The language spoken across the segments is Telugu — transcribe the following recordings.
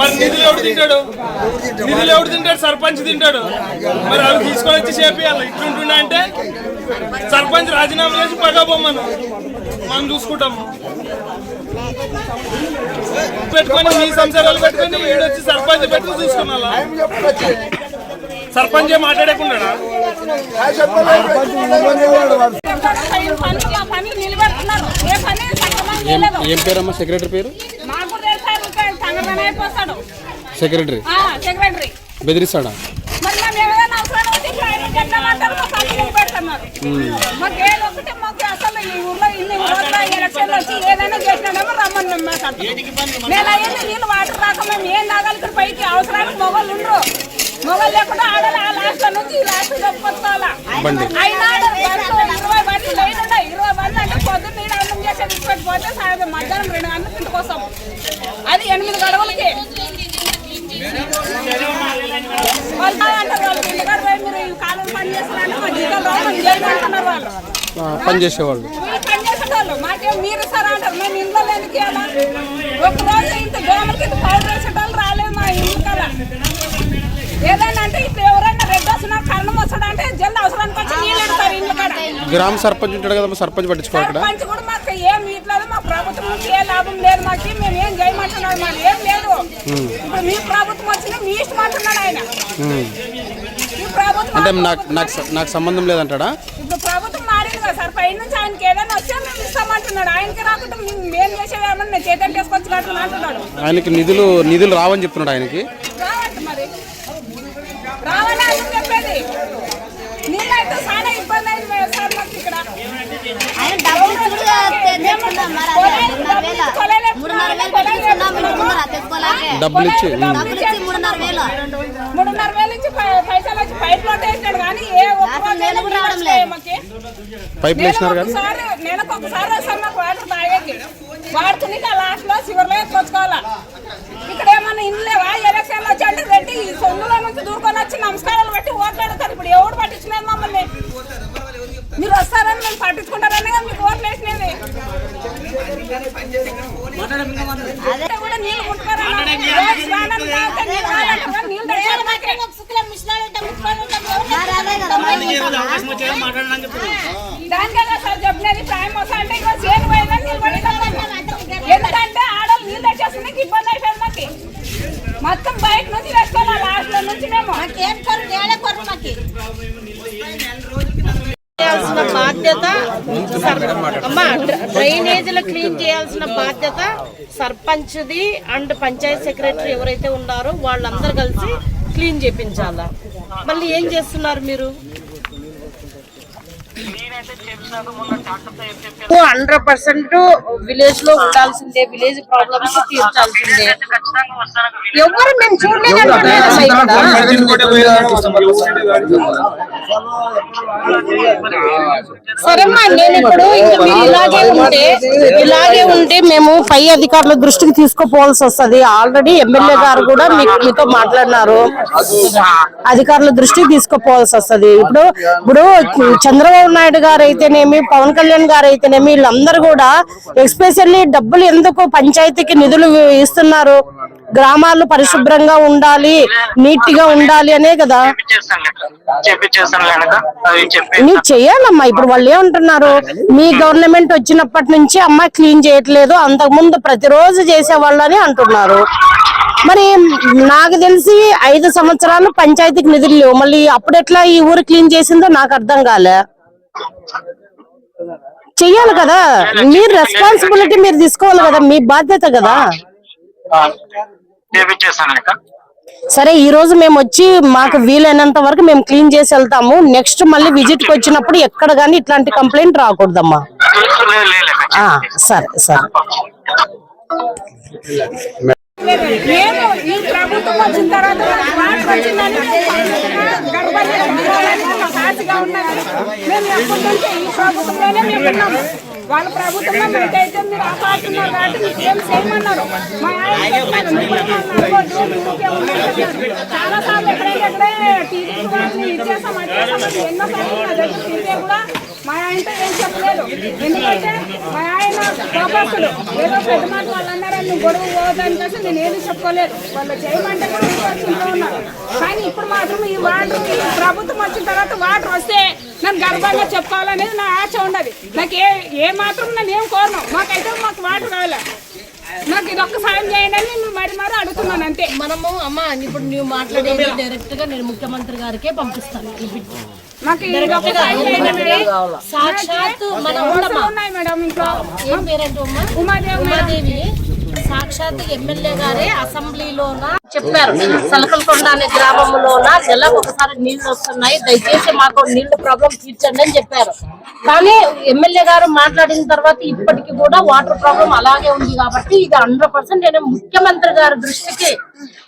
మరి నిధులు ఎవడు తింటాడు? నిధులు ఎవడు తింటాడు? సర్పంచ్ తింటాడు. మరి అవి తీసుకొని వచ్చి చేపియాలి. ఇట్లుంటున్నా అంటే సర్పంచ్ రాజీనామా చేసి పగా బొమ్మను. మనం చూసుకుంటాము. పెట్టుకొని మీ సంసారాలు పెట్టుకొని ఈడొచ్చి సర్పంచ్ పెట్టుకుని చూసుకున్నా సర్పంచ్ ఏం మాట్లాడకుండా ఏ పేరమ్మా? సెక్రటరీ పేరు? సెక్రటరీ? ఆ, సెక్రటరీ. బెదిరిస్తాడా? నెల అయ్యింది నీళ్ళు వాటర్ రాక మేము ఏం తాగాలి? ఇక్కడ పైకి అవసరానికి మొగలు ఉండరు. మొగలు లేకుండా ఆడాలి. ఆ లాస్ట్ నుంచి ఈ లాస్ట్ చెప్పుకోవాలా అయినా బండ్లు ఇరవై బండ్లు లైన్ ఉన్నాయి. ఇరవై బండ్లు అంటే పొద్దున్న నీళ్ళు అన్నం చేసేది ఇచ్చిపెట్టిపోతే సాయంత్రం మధ్యాహ్నం రెండు గంటలకు ఇంటికి వస్తాం అది ఎనిమిది గడవలకి. పని చేస్తున్నారంటే మా జీతాలు రావు మాకు చేయను అంటున్నారు వాళ్ళు ఆ, పని చేసేవాళ్ళు వీళ్ళు పని చేసేటోళ్ళు మాకేం మీరు ఇస్తారా అంటారు మేము ఇంట్లో ఎందుకు ఇవ్వాలా ఒక రోజు ఇంత దోమలకి ఇంత పౌడర్ వేసేటోళ్ళు రాలేదు మా ఇంటి కదా ఏదైనా అంటే ఇప్పుడు ఎవరైనా రెడ్ వస్తున్నారు కరణం వస్తాడు అంటే జల్ది అవసరానికి వచ్చి నీళ్ళు ఇడతారు ఇంటి కాడ గ్రామ సర్పంచ్ ఉంటాడు కదా సర్పంచ్ పట్టించుకోవాలి ఇక్కడ? సర్పంచ్ కూడా మాకు ఏం ఇట్లేదు మా ప్రభుత్వం నుంచి ఏ లాభం లేదు మాకు మేము ఏం చేయమంటున్నాడు మాకు ఏం లేదు. ఇప్పుడు మీ ప్రభుత్వం వచ్చినా మీ ఇష్టం అంటున్నాడు ఆయన. ఈ ప్రభుత్వం అంటే నాకు నాకు నాకు సంబంధం లేదంటాడా? ఇప్పుడు ప్రభుత్వం మారింది కదా సార్ పై నుంచి ఆయనకి ఏదైనా వచ్చా మేము ఇస్తామంటున్నాడు ఆయనకి రాకుండా మేము చేతులు అంటున్నాడు. ఆయనకి నిధులు నిధులు రావని చెప్తున్నాడు ఆయనకి. రావంట మరి. రావని అని చెప్పేది నీళ్ళైతే చాలా ఇబ్బంది అయింది సార్ మాకు ఇక్కడ ఆయన డబ్బులు ఇచ్చుడుగా తెచ్చుకున్నాం మరి అదే. మూడున్నర వేలు. మూడున్నర వేలు పెట్టించుకున్నాం ఇంటి ముందర తెచ్చుకోలేకే? డబ్బులు ఇచ్చి. డబ్బులు ఇచ్చి మూడున్నర వేలు. మూడున్నర వేలు నుంచి పై- పైసలు వచ్చి పైప్లో వేసినాడు కానీ ఏ ఒక్క అసలు రోజు నీళ్ళు కూడా రావడం వస్తాయి లేదు. మాకి పైపులు వేసినారు కానీ. ఒకసారి నెలకు ఒకసారి వాటర్ తాగేకి. వాడుకుని లాస్ట్లో చివరిలో ఎత్తుకొచ్చుకోవాలా ఇక్కడ ఏమన్నా ఇల్లు లేవా ఎలక్షన్ వచ్చి అంటే రెడ్డి ఈ సొందులో నుంచి దూరుకొని వచ్చి నమస్కారాలు పెట్టి ఓట్లాడతారు ఇప్పుడు ఎవడు పట్టించినది మమ్మల్ని మీరు వస్తారని మేము పట్టించుకుంటారని కదా మీకు ఓట్లు వేసినది అదే కూడా నీళ్ళు ముట్టుకోరా స్నానం తాగితే నీళ్ళు తాగంటారు కదా, నీళ్ళు తెచ్చారు మాకే. కదా మరి దానికన్నా సార్ చెప్పినది టైం వస్తా అంటే ఇంకా చేను పోయిందని నిలబడి ఎందుకంటే ఆడలు నీళ్ళు తెచ్చేస్తుంది ఇబ్బంది అయిపోయింది మాకు. మొత్తం బయట నుంచి తెచ్చుకోవాలి లాస్ట్ నుంచి మేము. ఏం కొరు నేల కొరు మాకి? చేయాల్సిన బాధ్యత సర్- అమ్మా డ్ర- డ్రైనేజీలు క్లీన్ చేయాల్సిన బాధ్యత సర్పంచ్ది అండ్ పంచాయత్ సెక్రటరీ ఎవరైతే ఉన్నారో వాళ్ళందరూ కలిసి క్లీన్ చేపించాలా? మళ్ళీ ఏం చేస్తున్నారు మీరు? హండ్రెడ్ పర్సెంట్ విలేజ్లో ఉండాల్సిందే విలేజ్ ప్రాబ్లమ్స్ తీర్చాల్సిందే. ఎవరు మేము ఇక్కడ సరేమ్మా నేను ఇప్పుడు ఇలాగే ఉంటే ఇలాగే ఉంటే మేము పై అధికారుల దృష్టికి తీసుకుపోవాల్సి వస్తది. ఆల్రెడీ ఎమ్మెల్యే గారు కూడా మీకు మీతో మాట్లాడినారు. అధికారుల దృష్టికి తీసుకుపోవాల్సి వస్తది. ఇప్పుడు ఇప్పుడు చంద్రబాబు నాయుడు గారు అయితేనేమి పవన్ కళ్యాణ్ గారు అయితేనేమి వీళ్ళందరూ కూడా ఎక్స్పెషల్లీ డబ్బులు ఎందుకు పంచాయతీకి నిధులు ఇస్తున్నారు? గ్రామాలు పరిశుభ్రంగా ఉండాలి నీట్గా ఉండాలి అనే కదా. నీకు చెయ్యాలమ్మా ఇప్పుడు వాళ్ళు ఏమంటున్నారు? మీ గవర్నమెంట్ వచ్చినప్పటి నుంచి అమ్మ క్లీన్ చేయట్లేదు అంతకుముందు ప్రతిరోజు చేసేవాళ్ళని అంటున్నారు. మరి నాకు తెలిసి ఐదు సంవత్సరాలు పంచాయతీకి నిధులు లేవు. మళ్ళీ అప్పుడెట్లా ఈ ఊరు క్లీన్ చేసిందో నాకు అర్థం కాలే. చెయ్యాలి కదా. మీరు రెస్పాన్సిబిలిటీ మీరు తీసుకోవాలి కదా. మీ బాధ్యత కదా. సరే ఈ రోజు మేము వచ్చి మాకు వీలైనంత వరకు మేము క్లీన్ చేసి వెళ్తాము. నెక్స్ట్ మళ్ళీ విజిట్కి వచ్చినప్పుడు ఎక్కడ గానీ ఇట్లాంటి కంప్లైంట్ రాకూడదమ్మా. సరే సరే. మేము ఈ ప్రభుత్వం వచ్చిన తర్వాత మనకు వచ్చిందని మేము పంపించిన సాక్షిగా ఉన్నది మేము ఎప్పటి నుంచి ఈ ప్రభుత్వంలోనే మేము ఉన్నాము వాళ్ళ ప్రభుత్వంలో మీకైతే మీరు ఆపాడుతున్నారు కాబట్టి మీకు ఏం చేయమన్నారు మా ఆయన చాలా సార్లు ఎక్కడైతే టీడీపీ వాళ్ళని ఇచ్చేసాం అచ్చేసాం అని ఎన్నోసార్లు నా దగ్గర తింటే కూడా మా ఆయనతో ఏం చెప్పలేదు ఎందుకంటే మా ఆయన కోపస్తుడు ఏదో పెద్ద మాట వాళ్ళు అన్నారని గొడవ పోదని చెప్పి నేను ఏది చెప్పుకోలేదు. వాళ్ళు చేయమంటే కూడా ఉన్నారు కానీ ఇప్పుడు మాత్రం ఈ వాటర్ ప్రభుత్వం వచ్చిన తర్వాత వాటర్ వస్తే నన్ను గర్భంగా చెప్పుకోవాలనేది నా ఆశ ఉండదు. నాకు ఏ ఏ మాత్రం నన్ను ఏం కోరను. మాకైతే మాకు వాటర్ కావాలి? నాకు ఇది ఒక్క సాయం చేయండి అని మరి మరి అడుగుతున్నాను అంతే. మనము అమ్మ ఇప్పుడు నువ్వు మాట్లాడేది డైరెక్ట్గా నేను ముఖ్యమంత్రి గారికే పంపిస్తాను. సాక్షాత్తు మన. ఉమాదేవి. సాక్షాత్ ఎమ్మెల్యే గారే అసెంబ్లీలోన? చెప్పారు. సలకలకొండ అనే గ్రామంలోన నెలకు ఒకసారి నీళ్ళు వస్తున్నాయి. దయచేసి మాకు నీళ్ళు ప్రాబ్లం తీర్చండి అని చెప్పారు. కానీ ఎమ్మెల్యే గారు మాట్లాడిన తర్వాత ఇప్పటికి కూడా వాటర్ ప్రాబ్లం అలాగే ఉంది కాబట్టి ఇది హండ్రెడ్ పర్సెంట్ నేను ముఖ్యమంత్రి గారి దృష్టికి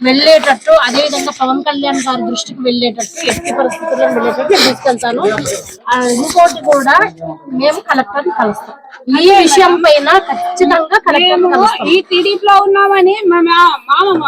వెళ్ళేటట్టు అదే విధంగా పవన్ కళ్యాణ్ గారి దృష్టికి వెళ్ళేటట్టు ఎట్టి పరిస్థితుల్లో వెళ్ళేటట్టు తీసుకెళ్తాను. ఆ, ఇంకోటి కూడా మేము కలెక్టర్ కలుస్తాం. ఈ విషయం పైన ఖచ్చితంగా కలెక్టర్ ఈ టీడీపీలో ఉన్నామని మా మా- మామ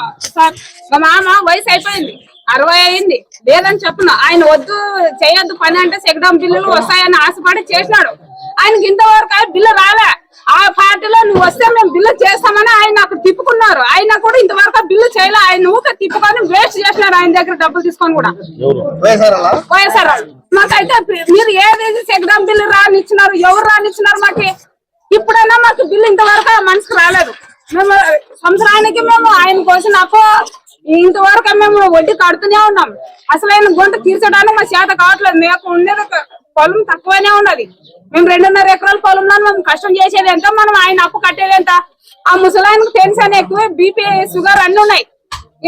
మా- మామ వయసు అయిపోయింది. అరవై అయింది. లేదని చెప్పున. ఆయన వద్దు చేయొద్దు పని అంటే సెగడం బిల్లులు వస్తాయని ఆశపడి చేసినాడు. ఆయనకి ఇంతవరకు బిల్లు రాలే. ఆ పార్టీలో నువ్వు వస్తే మేము బిల్లు చేస్తామని ఆయన అక్కడ తిప్పుకున్నారు. ఆయన కూడా ఇంతవరకు బిల్లు చేయలే. ఆయన ఊక తిప్పుకొని వేస్ట్ చేసినారు ఆయన దగ్గర డబ్బులు తీసుకొని కూడా. వైఎస్ఆర్. మాకైతే మీరు ఏది సెగడం బిల్లు రానిచ్చినారు ఎవరు రానిచ్చినారు మాకు? ఇప్పుడైనా మాకు బిల్లు ఇంతవరకు మనసుకు రాలేదు. మేము సంవత్సరానికి మేము ఆయన కోసం అప్పు ఇంతవరకు మేము వడ్డీ కడుతూనే ఉన్నాం. అసలు ఆయన గుంట తీర్చడానికి మా చేత కావట్లేదు. మేము ఉండేది ఒక పొలం తక్కువనే ఉన్నది. మేము రెండున్నర ఎకరాల పొలంలో మేము కష్టం చేసేది ఎంత? మనం ఆయన అప్పు కట్టేది ఎంత? ఆ ముసలాయనకు టెన్షన్ ఎక్కువ బీపీ షుగర్ అన్ని ఉన్నాయి.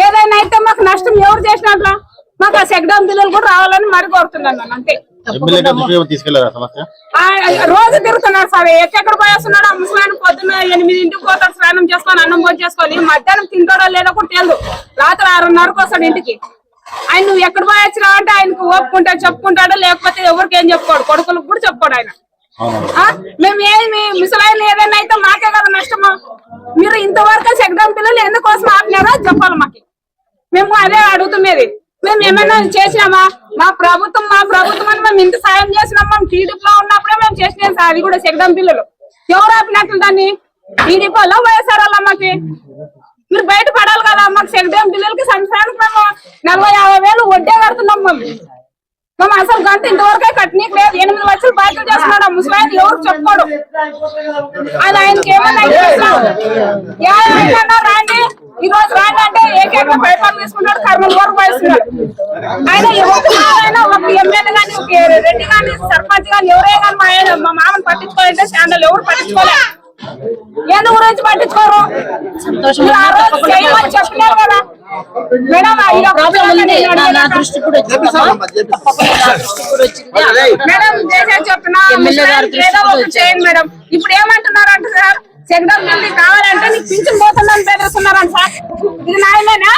ఏదైనా అయితే మాకు నష్టం ఎవరు చేసినట్లా మాకు ఆ సెక్డామ్ బిల్లులు కూడా రావాలని మరి కోరుతున్నాను అంతే. రోజు తిరుగుతున్నారు సార్. ఎక్కడెక్కడ పోయి వస్తున్నాడు ఆ ముసలాయన పొద్దున్న ఎనిమిది ఇంటికి పోతాడు స్నానం చేసుకొని అన్నం భోజనం చేసుకోవాలి మధ్యాహ్నం తింటాడో లేదో కూడా తెలియదు. రాత్రి ఆరున్నరకు వస్తాడు ఇంటికి. ఆయన నువ్వు ఎక్కడ పోయి వచ్చినావు అంటే ఆయనకు ఓపుకుంటా చెప్పుకుంటాడో లేకపోతే ఎవరికి ఏం చెప్పుకోడు? కొడుకులకు కూడా చెప్పుకోడు ఆయన. ఆ? మేము ఏమి ముసలాయన ఏదైనా అయితే మాకే కదా నష్టము. మీరు ఇంతవరకు సెక్డామ్ పిల్లలు ఎందుకోసం ఆపినారో చెప్పాలి మాకు. మేము అదే అడుగుతున్నది. మేము ఏమైనా చేసినామా? మా ప్రభుత్వం మా ప్రభుత్వం మేము ఇంత సాయం చేసినాం మేము టీడీపీలో ఉన్నప్పుడే మేము చేసినాం సార్. అది కూడా జగదం పిల్లలు. ఎవరు ఆపినట్లు దాన్ని? టీడీపీలో వైఎస్ఆర్ వాళ్ళ అమ్మకి. మీరు బయట పడాలి కదా మాకు జగదం పిల్లలకి సంవత్సరానికి మేము నలభై యాభై వేలు వడ్డే కడుతున్నాం మేము. మేము అసలు గంట ఇంతవరకే కట్టనీకి లేదు. ఎనిమిది లక్షలు బాధ్యత చేస్తున్నాడు ఆ ముసలాయన. ఎవరు చెప్పుకోడు. అది ఆయనకి ఏమన్నా రాండి. ఈ రోజు రాండి. ఏకైక పేపర్లు తీసుకున్నాడు కర్మలు వరకు పోయిస్తున్నాడు. ఆయన ఎవరైనా ఒక ఎమ్మెల్యే గాని ఒక రెడ్డి గాని సర్పంచ్ గాని ఎవరే గాని మా ఆయన మా మామని పట్టించుకోవాలంటే స్టాండర్లు ఎవరు పట్టించుకోలే. ఎందుకు గురించి పట్టించుకోరు? చెప్పలేరు కదా. మేడం మేడం చేసేది చెప్తున్నా. మేడం. ఇప్పుడు ఏమంటున్నారు అంటే సార్? సెకండ్ బిల్డింగ్ కావాలంటే నీకు పింఛన్ పోతుందని బెదిరిస్తున్నారంట సార్. ఇది నాయనేనా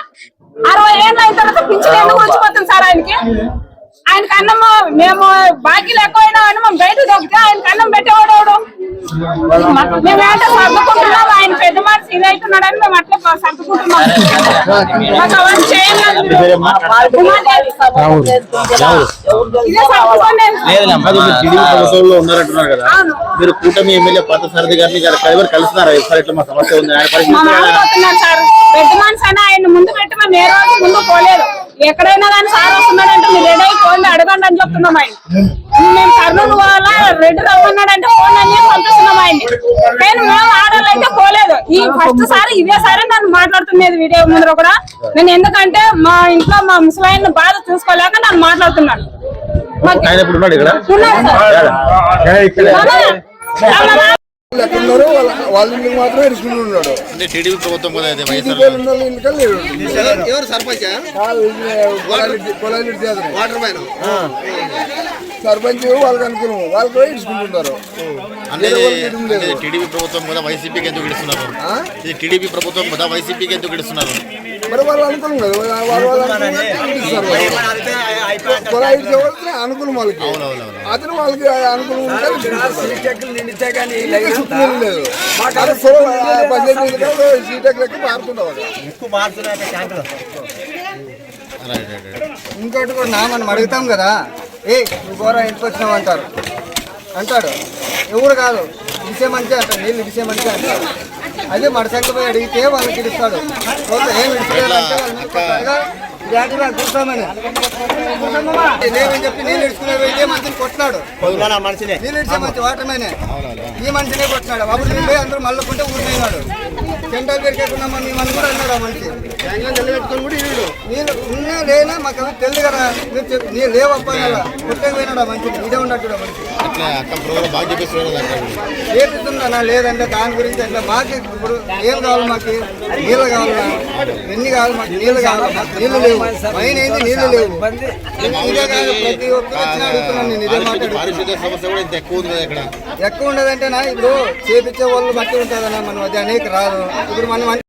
అరవై ఏళ్ళు అయిన తర్వాత పింఛన్ ఎందుకు వచ్చిపోతుంది సార్ ఆయనకి? ఆయనకి అన్నము మేము బాకీలు ఎక్కువైనా అని మేము బయట దొరికితే ఆయనకి అన్నం పెట్టేవాడు ఎవడు? మేము ఏంటో సర్దుకుంటున్నాం ఆయన పెద్ద మనిషి ఇది అవుతున్నాడని మేము కాదు, మీరు టీడీపీ ప్రభుత్వంలో ఉన్నారంటున్నారు కదా అవును. మీరు కూటమి ఎమ్మెల్యే పాత సారథి గారిని గారు ఎవరు కలుస్తున్నారా సార్ ఇట్లా మా సమస్య ఉంది. ఆయన ముందు పెట్టి మేము ఏ రోజు ముందు పోలేదు. ఎక్కడైనా కానీ సార్ వస్తున్నాడంటే మీరు రెడీ అడగండి అని చెప్తున్నాం ఆయన. మేము కర్నూలు పోవాలా? రెడ్డి రమ్మన్నాడంటే పోండి అని చెప్పి పంపిస్తున్నాం ఆయన్ని. కానీ మేము ఆడవాళ్ళు అయితే పోలేదు. ఈ ఫస్ట్ సారి ఇదే సారి నన్ను మాట్లాడుతున్నది వీడియో ముందర కూడా. నేను ఎందుకంటే మా ఇంట్లో మా ముసలాయన్ని బాధ చూసుకోలేక నన్ను మాట్లాడుతున్నాను మాకు ఉన్నారు వాళ్ళ వాళ్ళ ఇంటికి ఉన్నాడు. అంటే టీడీపీ ప్రభుత్వం కదా ఇది వైఎస్ఆర్ ఇంటికి ఉన్న వాళ్ళ ఇంటికి లేడు. ఎవరు సర్పంచ్? కాదు, ఇది చేతనే. Water man. సర్పంచ్ వాళ్ళకి అనుకున్నాం అంటే వేరే వాళ్ళకి ఇటు అంటే లేదు. టీడీపీ ప్రభుత్వం కదా వైసీపీకి ఎందుకు ఇస్తున్నారు ఇది టీడీపీ ప్రభుత్వం కదా వైసీపీకి ఎందుకు ఇస్తున్నారు మరి వాళ్ళు అనుకున్నాం కదా వాళ్ళు వాళ్ళు. పొలాలు ఇటు వాళ్ళకి. అతను వాళ్ళకి. ఇంకా చుట్టుములు లేదు. పద్దెనిమిది సీటెక్ లెక్క మారుతుండవు రైట్ రైట్ రైట్ ఇంకోటి కూడా నా మనం అడుగుతాం కదా. ఏ నువ్వు ఘోర ఇంటికి వచ్చినావు అంటారు. అంటాడు. ఎవడు కాదు. ఇసే మంచి అంటాడు. నీళ్ళు ఇసే మంచి అంటాడు. అదే మడసంక పోయి అడిగితే వాళ్ళకి ఇస్తాడు ఏం కొత్తగా జాగ్రత్తగా కూర్చోమని చెప్పి నీళ్ళు ఇడుచుకునే పోయితే మంచిని కొట్టినాడు. నీళ్ళు ఇడిచే మంచి వాటర్మేనే ఈ మనిషినే కొట్టినాడు. అప్పుడు నేను పోయి అందరూ మళ్ళకుంటే ఊరిపోయినాడు సెంటర్ పెరికేకున్నామా మీ మన కూడా అన్నాడు ఆ మనిషి నిలబెట్టుకుని కూడా ఇల్లు నీళ్ళు ఉన్నా లేనా మాకు తెలియదు కదా. మీరు చెప్పి నీ లేవప్ప కొట్టేకి పోయినాడు ఆ మనిషిని ఇదే ఉన్నట్టు మనిషి. చేపిస్తున్నా లేదంటే దాని గురించి అట్లా మాకు ఇప్పుడు ఏం కావాలి మాకు? నీళ్ళు కావాలా? ఎన్ని కావాలి మాకు? నీళ్ళు కావాలి? మాకు నీళ్ళు లేవు. మైన్ ఏంది? నీళ్ళు లేవు. ఇదే కాదు ప్రతి ఒక్కరు వచ్చిన అడుగుతున్నాను నేను ఇదే మాట్లాడు పారిశుద్ధ్య సమస్య కూడా ఇంత ఎక్కువ ఉంది కదా ఇక్కడ. ఎక్కువ ఉండదంటే నా ఇప్పుడు చేపించే వాళ్ళు బట్టి ఉంటుందన్నా మనం అది అనేక రాదు. উদর মানে মানে